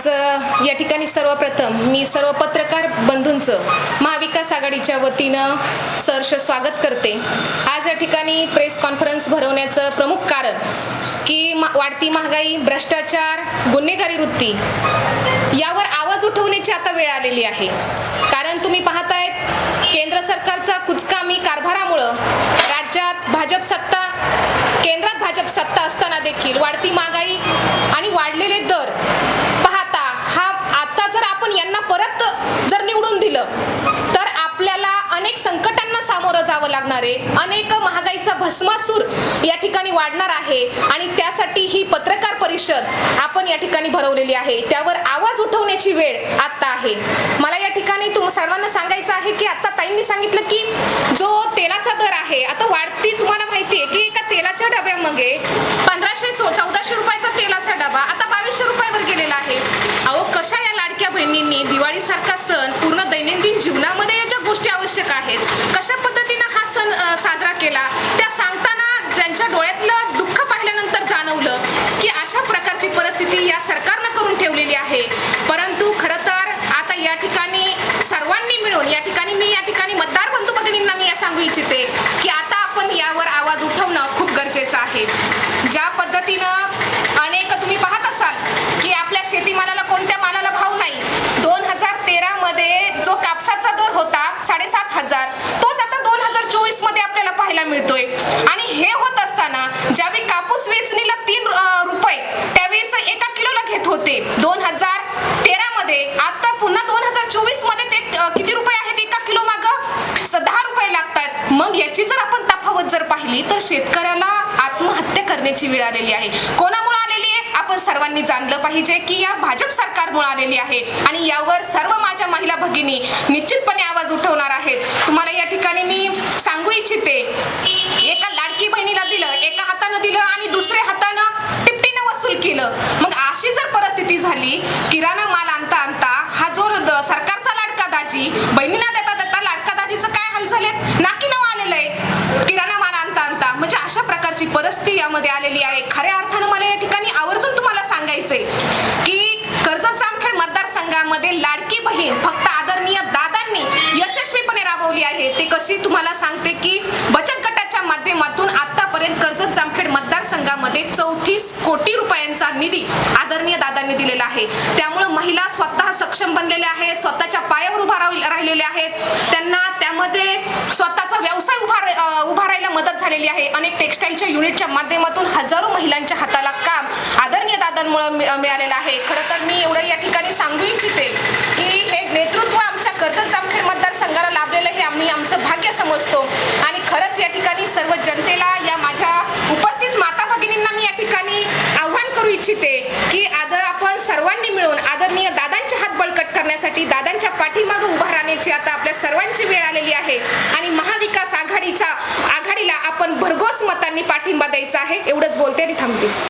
आज या ठिकाणी सर्वप्रथम मी सर्व पत्रकार बंधूंचं महाविकास आघाडीच्या वतीनं सहर्ष स्वागत करते. आज या ठिकाणी प्रेस कॉन्फरन्स भरवण्याचं प्रमुख कारण की वाढती महागाई भ्रष्टाचार गुन्हेगारी वृत्ती यावर आवाज उठवण्याची आता वेळ आलेली आहे. कारण तुम्ही पाहतायत केंद्र सरकारचा कुचकामी कारभारामुळं राज्यात भाजप सत्ता केंद्रात भाजप सत्ता असताना देखील वाढती महागाई आणि वाढलेले दर पाहता हा आता जर आपण यांना परत जर निवडून दिलं तर आपल्याला अनेक संकटांना सामोरं जावं लागणारे अनेक महागाईचा भस्मासूर या ठिकाणी वाढणार आहे आणि त्यासाठी ही पत्रकार परिषद आपण या ठिकाणी भरवलेली आहे. त्यावर आवाज उठवण्याची वेळ आता आहे. मला या ठिकाणी तुम सर्वांना सांगायचं आहे की आता ताईंनी सांगितलं की जो तेलाचा दर आहे आता वाढती तुम्हाला माहिती आहे की एका तेलाच्या डब्यामध्ये पंधराशे चौदाशे रुपयाचा तेलाचा डबा आता बावीसशे रुपयावर गेलेला आहे अहो कशा या लाडक्या बहिणींनी दिवाळीसारखा सण पूर्ण दैनंदिन जीवनामध्ये या ज्या गोष्टी आवश्यक आहेत कशा पद्धतीनं हा सण अ, साजरा केला त्या सांगताना त्यांच्या डोळ्यातलं दुःख पाहिल्यानंतर जाणवलं की अशा प्रकारची परिस्थिती या सरकारनं करून ठेवलेली आहे परंतु खरं तर आता या ठिकाणी सर्वांनी मिळून या ठिकाणी मी या ठिकाणी मतदार बंधू भगिनींना मी या सांगू इच्छिते की आता आपण यावर आवाज उठवणं खूप गरजेचं आहे. ज्या पद्धतीनं अनेक तुम्ही पाहत असाल की आपल्या शेतीमालाला कोणत्या मालाला भाव नाही. दोन हजार तेरा मध्ये जो कापसाचा दर होता साडेसात हजार तोच आता दोन हजार चोवीसमध्ये आपल्याला पाहायला मिळतोय. आणि हे होत असताना ज्यावेळी कापूस वेचणीला तीन रुपये त्यावेळेस एका किलोला घेत होते. दोन हजार मध्ये आता पुन्हा दोन हजार चोवीसमध्ये ते किती रुपये आहेत एका किलो माग? दहा रुपये लागतात. मग याची जर आपण तफावत जर पाहिली तर शेतकऱ्याला आत्महत्या करण्याची वेळ आलेली आहे. कोणामुळे आलेली आहे? आपण सर्वांनी जाणलं पाहिजे की या भाजप सरकारमुळे आलेली आहे. आणि यावर सर्व माझ्या महिला भगिनी निश्चितपणे आवाज उठवणार आहेत तुम्हाला या ठिकाणी मी सांगू इच्छिते एका लाडकी बहिणीला दिलं एका हातानं दिलं आणि दुसऱ्या हातानं टिपटीनं वसूल केलं मग अशी जर परिस्थिती झाली किराणा माल आणता आणता हा जो द- सरकारचा लाडका दाजी बहिणीला देता देता लाडका दाजीचं काय हाल झालेत नाकी नाव आलेलं आहे. किराणा माल आणता आणता. म्हणजे अशा प्रकारची परिस्थिती यामध्ये आलेली आहे. खऱ्या अर्थानं मला या ठिकाणी आवर्जून तुम्हाला सांगायचंय की कर्जत जामखेड मतदारसंघामध्ये लाडकी बहीण फक्त आदरणीय दादांनी यशस्वीपणे राबवली आहे. ते कशी तुम्हाला सांगते की बचत गटाच्या माध्यमातून आतापर्यंत कर्जत जामखेड मतदारसंघामध्ये चौतीस कोटी रुपयांचा निधी आदरणीय दादांनी दिलेला आहे. त्यामुळे महिला स्वतः सक्षम बनलेल्या आहेत. स्वतःच्या पायावर झालेले आहेत. त्यांना त्यामध्ये स्वतःचा व्यवसाय उभा रा- मदत झालेली आहे. अनेक टेक्स्टाईलच्या युनिटच्या माध्यमातून हजारो महिलांच्या हाताला काम आदरणीय दादांमुळे मि- मिळालेलं आहे. खरं तर मी एवढं या ठिकाणी सांगू इच्छिते की हे नेतृत्व आमच्या कर्जत जामखेड मतदारसंघाला लाभलेलं हे आम्ही आमचं भाग्य समजतो. आणि खरंच या ठिकाणी सर्व जनतेला या माझ्या उपस्थित माता भगिनींना मी या ठिकाणी आव्हान करू इच्छिते की आदर आपण सर्वांनी मिळून आदरणीय दादांचे हात बळकट करण्यासाठी दादांच्या पाठीमागं उभा आता आपल्या सर्वांची वेळ आलेली आहे. आणि महाविकास आघाडीचा आघाडीला आपण भरघोस मतांनी पाठिंबा द्यायचा आहे. एवढंच बोलते आणि थांबते.